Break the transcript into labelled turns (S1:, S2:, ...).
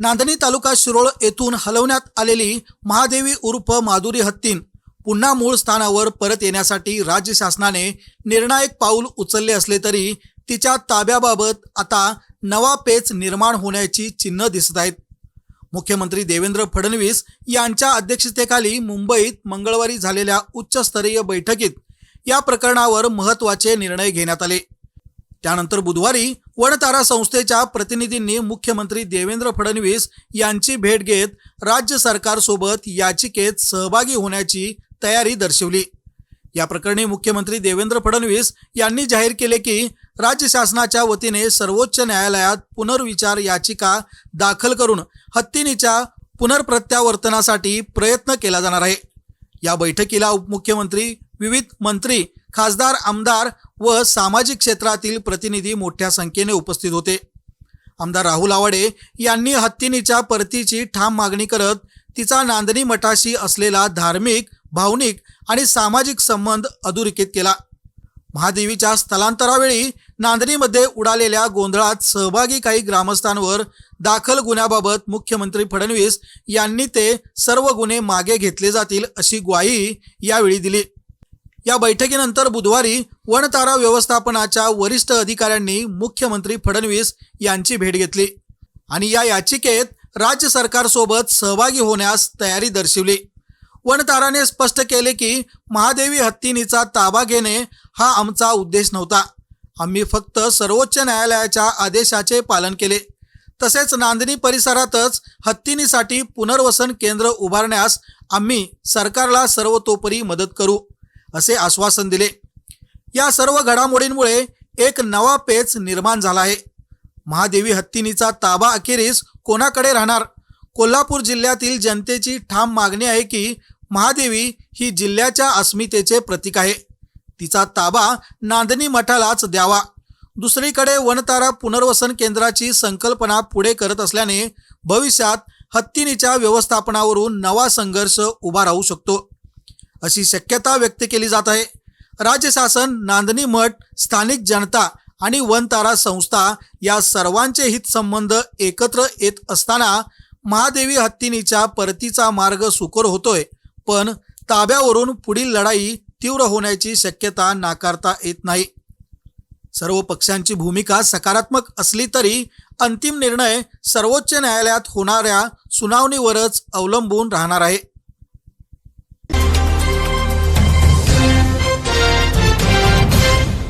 S1: नांदणी तालुका शिरोळ येथून हलवण्यात आलेली महादेवी उर्फ माधुरी हत्तीन पुन्हा मूळ स्थानावर परत येण्यासाठी राज्य शासनाने निर्णायक पाऊल उचलले असले तरी तिच्या ताब्याबाबत आता नवा पेच निर्माण होण्याची चिन्ह दिसत आहेत. मुख्यमंत्री देवेंद्र फडणवीस यांच्या अध्यक्षतेखाली मुंबईत मंगळवारी झालेल्या उच्चस्तरीय बैठकीत या प्रकरणावर महत्त्वाचे निर्णय घेण्यात आले. त्यानंतर बुधवारी वनतारा संस्थेच्या प्रतिनिधींनी मुख्यमंत्री देवेंद्र फडणवीस यांची भेट घेत राज्य सरकारसोबत याचिकेत सहभागी होण्याची तयारी दर्शवली. या प्रकरणी मुख्यमंत्री देवेंद्र फडणवीस यांनी जाहीर केले की राज्य शासनाच्या वतीने सर्वोच्च न्यायालयात पुनर्विचार याचिका दाखल करून हत्तीनीच्या पुनर्प्रत्यावर्तनासाठी प्रयत्न केला जाणार आहे. या बैठकीला उपमुख्यमंत्री विविध मंत्री खासदार आमदार व सामाजिक क्षेत्रातील प्रतिनिधी मोठ्या संख्येने उपस्थित होते. आमदार राहुल आवाडे यांनी हत्तीनीच्या परतीची ठाम मागणी करत तिचा नांदणी मठाशी असलेला धार्मिक भावनिक आणि सामाजिक संबंध अधोरेखित केला. महादेवीच्या स्थलांतरावेळी नांदणीमध्ये उडालेल्या गोंधळात सहभागी काही ग्रामस्थांवर दाखल गुन्ह्याबाबत मुख्यमंत्री फडणवीस यांनी ते सर्व गुन्हे मागे घेतले जातील अशी ग्वाही यावेळी दिली. या बैठकीनंतर बुधवारी वनतारा व्यवस्थापनाच्या वरिष्ठ अधिकाऱ्यांनी मुख्यमंत्री फडणवीस यांची भेट घेतली आणि या याचिकेत राज्य सरकारसोबत सहभागी होण्यास तयारी दर्शवली. वनताराने स्पष्ट केले की महादेवी हत्तीनीचा ताबा घेणे हा आमचा उद्देश नव्हता. आम्ही फक्त सर्वोच्च न्यायालयाच्या आदेशाचे पालन केले. तसेच नांदणी परिसरातच हत्तीनीसाठी पुनर्वसन केंद्र उभारण्यास आम्ही सरकारला सर्वतोपरी मदत करू. असे आश्वासन दिले. या सर्व घडामोडींमुळे एक नवा पेच निर्माण झाला आहे. महादेवी हत्तीनीचा ताबा अखेरीस कोणाकडे राहणार? कोल्हापूर जिल्ह्यातील जनतेची ठाम मागणी आहे की महादेवी ही जिल्ह्याच्या अस्मितेचे प्रतीक आहे. तिचा ताबा नांदणी मठालाच द्यावा. दुसरीकडे वनतारा पुनर्वसन केंद्राची संकल्पना पुढे करत असल्याने भविष्यात हत्तीनीच्या व्यवस्थापनावरून नवा संघर्ष उभा राहू शकतो. अशी शक्यता व्यक्त केली जात आहे. राज्य शासन नांदणी मठ स्थानिक जनता आणि वनतारा संस्था या सर्वांचे हितसंबंध एकत्र येत असताना महादेवी हत्तीनीच्या परतीचा मार्ग सुकर होतोय पण ताब्यावरून पुढील लढाई तीव्र होण्याची शक्यता नाकारता येत नाही. सर्व पक्षांची भूमिका सकारात्मक असली तरी अंतिम निर्णय सर्वोच्च न्यायालयात होणाऱ्या सुनावणीवरच अवलंबून राहणार आहे.